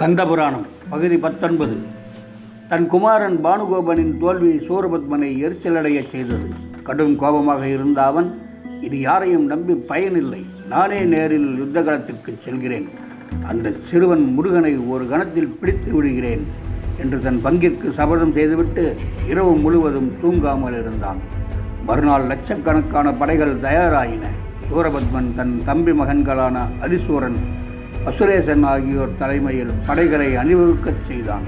கந்தபுராணம் பகுதி பத்தொன்பது. தன் குமாரன் பானுகோபனின் தோல்வி சூரபத்மனை எரிச்சலடையச் செய்தது. கடும் கோபமாக இருந்த அவன் இது யாரையும் நம்பி பயனில்லை. நானே நேரில் யுத்தகலத்திற்கு செல்கிறேன். அந்த சிறுவன் முருகனை ஒரு கணத்தில் பிடித்து விடுகிறேன் என்று தன் பங்கிற்கு சபதம் செய்துவிட்டு இரவு முழுவதும் தூங்காமல் இருந்தான். மறுநாள் லட்சக்கணக்கான படைகள் தயாராயின. சூரபத்மன் தன் தம்பி மகன்களான அதிசூரன் அசுரேசன் ஆகியோர் தலைமையில் படைகளை அணிவகுக்கச் செய்தான்.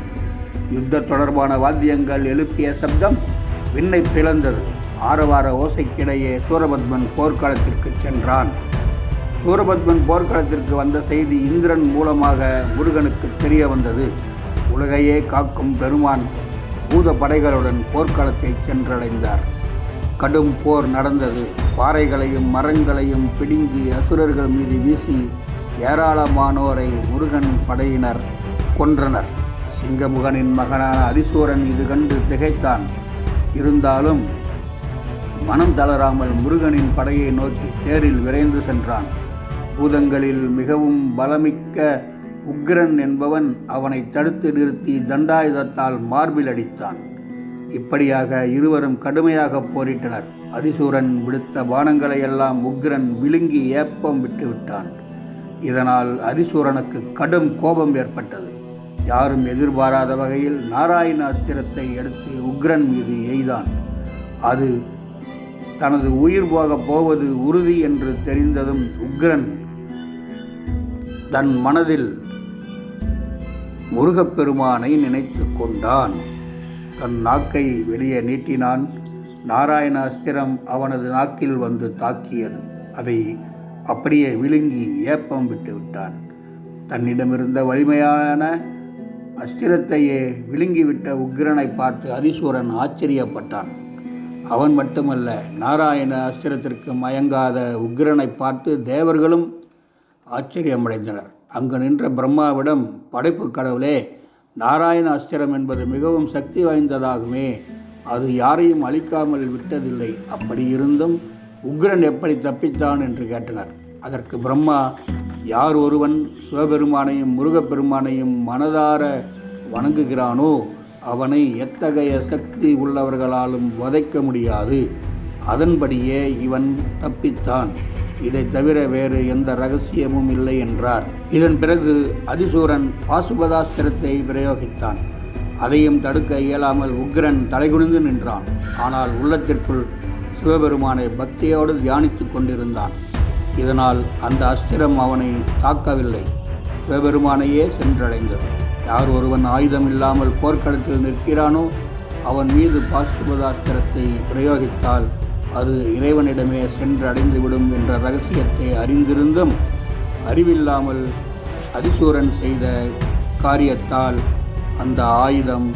யுத்த தொடர்பான வாத்தியங்கள் எழுப்பிய சப்தம் விண்ணை பிளந்தது. ஆரவார ஓசைக்கிடையே சூரபத்மன் போர்க்களத்திற்கு சென்றான். சூரபத்மன் போர்க்களத்திற்கு வந்த செய்தி இந்திரன் மூலமாக முருகனுக்கு தெரிய வந்தது. உலகையே காக்கும் பெருமான் பூத படைகளுடன் போர்க்களத்தை சென்றடைந்தார். கடும் போர் நடந்தது. பாறைகளையும் மரங்களையும் பிடுங்கி அசுரர்கள் மீது வீசி ஏராளமானோரை முருகன் படையினர் கொன்றனர். சிங்கமுகனின் மகனான அதிசூரன் இது கண்டு திகைத்தான். இருந்தாலும் மனம் தளராமல் முருகனின் படையை நோக்கி தேரில் விரைந்து சென்றான். பூதங்களில் மிகவும் பலமிக்க உக்ரன் என்பவன் அவனை தடுத்து நிறுத்தி தண்டாயுதத்தால் மார்பில் அடித்தான். இப்படியாக இருவரும் கடுமையாக போரிட்டனர். அதிசூரன் விடுத்த பானங்களையெல்லாம் உக்ரன் உக்கிரன் விழுங்கி ஏப்பம் விட்டுவிட்டான். இதனால் அரிசூரனுக்கு கடும் கோபம் ஏற்பட்டது. யாரும் எதிர்பாராத வகையில் நாராயண அஸ்திரத்தை எடுத்து உக்ரன் மீது எய்தான். அது தனது உயிர் போகப் போவது உறுதி என்று தெரிந்ததும் உக்ரன் தன் மனதில் முருகப்பெருமானை நினைத்து கொண்டான். தன் நாக்கை வெளியே நீட்டினான். நாராயண அஸ்திரம் அவனது நாக்கில் வந்து தாக்கியது. அதை அப்படியே விழுங்கி ஏப்பம் விட்டு விட்டான். தன்னிடமிருந்த வலிமையான அஸ்திரத்தையே விழுங்கிவிட்ட உக்கிரனை பார்த்து அதிசூரன் ஆச்சரியப்பட்டான். அவன் மட்டுமல்ல நாராயண அஸ்திரத்திற்கு மயங்காத உக்கிரனை பார்த்து தேவர்களும் ஆச்சரியமடைந்தனர். அங்கு நின்ற பிரம்மாவிடம் படைப்பு கடவுளே நாராயண அஸ்திரம் என்பது மிகவும் சக்தி வாய்ந்ததாகுமே அது யாரையும் அழிக்காமல் விட்டதில்லை. அப்படி இருந்தும் உக்ரன் எப்படி தப்பித்தான் என்று கேட்டனர். அதற்கு பிரம்மா யார் ஒருவன் சிவபெருமானையும் முருகப்பெருமானையும் மனதார வணங்குகிறானோ அவனை எத்தகைய சக்தி உள்ளவர்களாலும் வதைக்க முடியாது. அதன்படியே இவன் தப்பித்தான். இதை தவிர வேறு எந்த ரகசியமும் இல்லை என்றார். இதன் பிறகு அதிசூரன் பாசுபதாஸ்திரத்தை பிரயோகித்தான். அதையும் தடுக்க இயலாமல் உக்ரன் தலைகுனிந்து நின்றான். ஆனால் உள்ளத்திற்குள் சிவபெருமானை பக்தியோடு தியானித்து கொண்டிருந்தான். இதனால் அந்த அஸ்திரம் அவனை தாக்கவில்லை. சிவபெருமானையே சென்றடைந்தது. யார் ஒருவன் ஆயுதம் இல்லாமல் போர்க்களத்தில் நிற்கிறானோ அவன் மீது பாசுபதாஸ்திரத்தை பிரயோகித்தால் அது இறைவனிடமே சென்றடைந்துவிடும் என்ற ரகசியத்தை அறிந்திருந்தும் அறிவில்லாமல் அதிசூரன் செய்த காரியத்தால் அந்த ஆயுதம்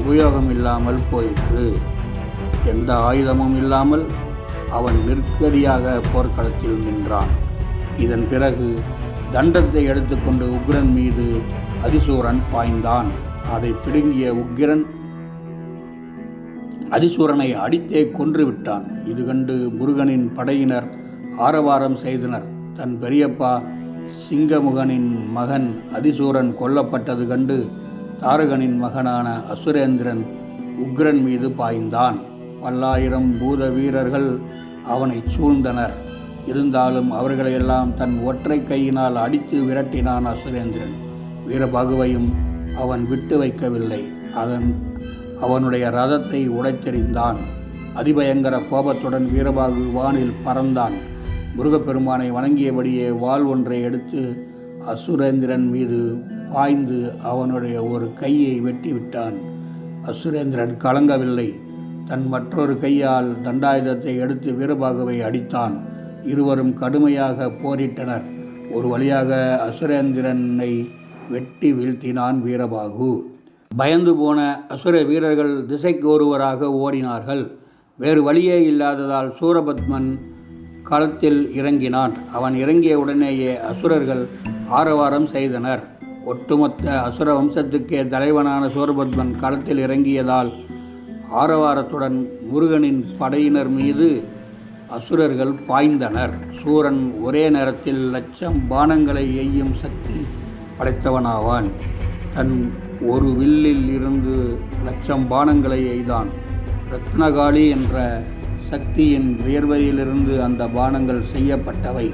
உபயோகம் இல்லாமல் போயிற்று. எந்த ஆயுதமும் இல்லாமல் அவன் நிற்கதியாக போர்க்களத்தில் நின்றான். இதன் பிறகு தண்டத்தை எடுத்துக்கொண்டு உக்ரன் மீது அதிசூரன் பாய்ந்தான். அதை பிடுங்கிய உக்கிரன் அதிசூரனை அடித்தே கொன்றுவிட்டான் இது கண்டு முருகனின் படையினர் ஆரவாரம் செய்தனர். தன் பெரியப்பா சிங்கமுகனின் மகன் அதிசூரன் கொல்லப்பட்டது கண்டு தாரகனின் மகனான அசுரேந்திரன் உக்ரன் மீது பாய்ந்தான். பல்லாயிரம் பூத வீரர்கள் அவனை சூழ்ந்தனர். இருந்தாலும் அவர்களையெல்லாம் தன் ஒற்றை கையினால் அடித்து விரட்டினான் அசுரேந்திரன். வீரபகுவையும் அவன் விட்டு வைக்கவில்லை. அதன் அவனுடைய ரதத்தை உடைத்தெறிந்தான். அதிபயங்கர கோபத்துடன் வீரபாகு வானில் பறந்தான். முருகப்பெருமானை வணங்கியபடியே வாள் ஒன்றை எடுத்து அசுரேந்திரன் மீது பாய்ந்து அவனுடைய ஒரு கையை வெட்டிவிட்டான். அசுரேந்திரன் கலங்கவில்லை. தன் மற்றொரு கையால் தண்டாயுதத்தை எடுத்து வீரபாகுவை அடித்தான். இருவரும் கடுமையாக போரிட்டனர். ஒரு வழியாக அசுரேந்திரனை வெட்டி வீழ்த்தினான் வீரபாகு. பயந்து போன அசுர வீரர்கள் திசைக்கு ஒருவராக ஓடினார்கள். வேறு வழியே இல்லாததால் சூரபத்மன் களத்தில் இறங்கினான். அவன் இறங்கிய உடனேயே அசுரர்கள் ஆரவாரம் செய்தனர். ஒட்டுமொத்த அசுர வம்சத்துக்கே தலைவனான சூரபத்மன் களத்தில் இறங்கியதால் ஆரவாரத்துடன் முருகனின் படையினர் மீது அசுரர்கள் பாய்ந்தனர். சூரன் ஒரே நேரத்தில் லட்சம் பானங்களை எய்யும் சக்தி படைத்தவனாவான். தன் ஒரு வில்லில் இருந்து லட்சம் பானங்களை எய்தான். ரத்னகாளி என்ற சக்தியின் வியர்வையிலிருந்து அந்த பானங்கள் செய்யப்பட்டவை.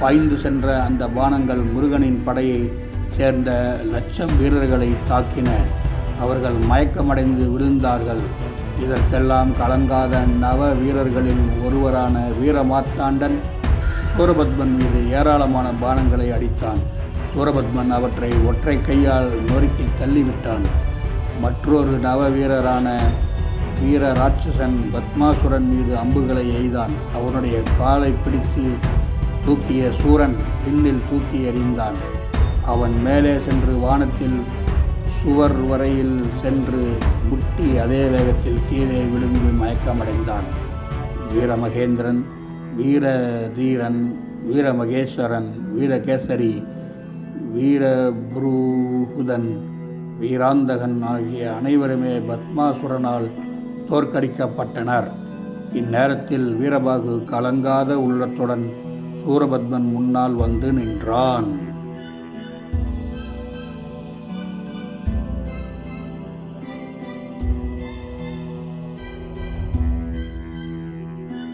பாய்ந்து சென்ற அந்த பானங்கள் முருகனின் படையை சேர்ந்த லட்சம் வீரர்களை தாக்கின. அவர்கள் மயக்கமடைந்து விழுந்தார்கள். இதற்கெல்லாம் கலங்காத நவ வீரர்களில் ஒருவரான வீரமார்த்தாண்டன் சூரபத்மன் மீது ஏராளமான பானங்களை அடித்தான். சூரபத்மன் அவற்றை ஒற்றை கையால் நொறுக்கி தள்ளிவிட்டான். மற்றொரு நவ வீரரான வீர ராட்சசன் பத்மாசுரன் மீது அம்புகளை எய்தான். அவனுடைய காலை பிடித்து தூக்கிய சூரன் பின்னில் தூக்கி எறிந்தான். அவன் மேலே சென்று வானத்தில் சுவர் வரையில் சென்று முட்டி அதே வேகத்தில் கீழே விழுந்து மயக்கமடைந்தான். வீரமகேந்திரன் வீரதீரன் வீரமகேஸ்வரன் வீரகேசரி வீரபுரூகுதன் வீராந்தகன் ஆகிய அனைவருமே பத்மாசுரனால் தோற்கடிக்கப்பட்டனர். இந்நேரத்தில் வீரபாகு கலங்காத உள்ளத்துடன் சூரபத்மன் முன்னால் வந்து நின்றான்.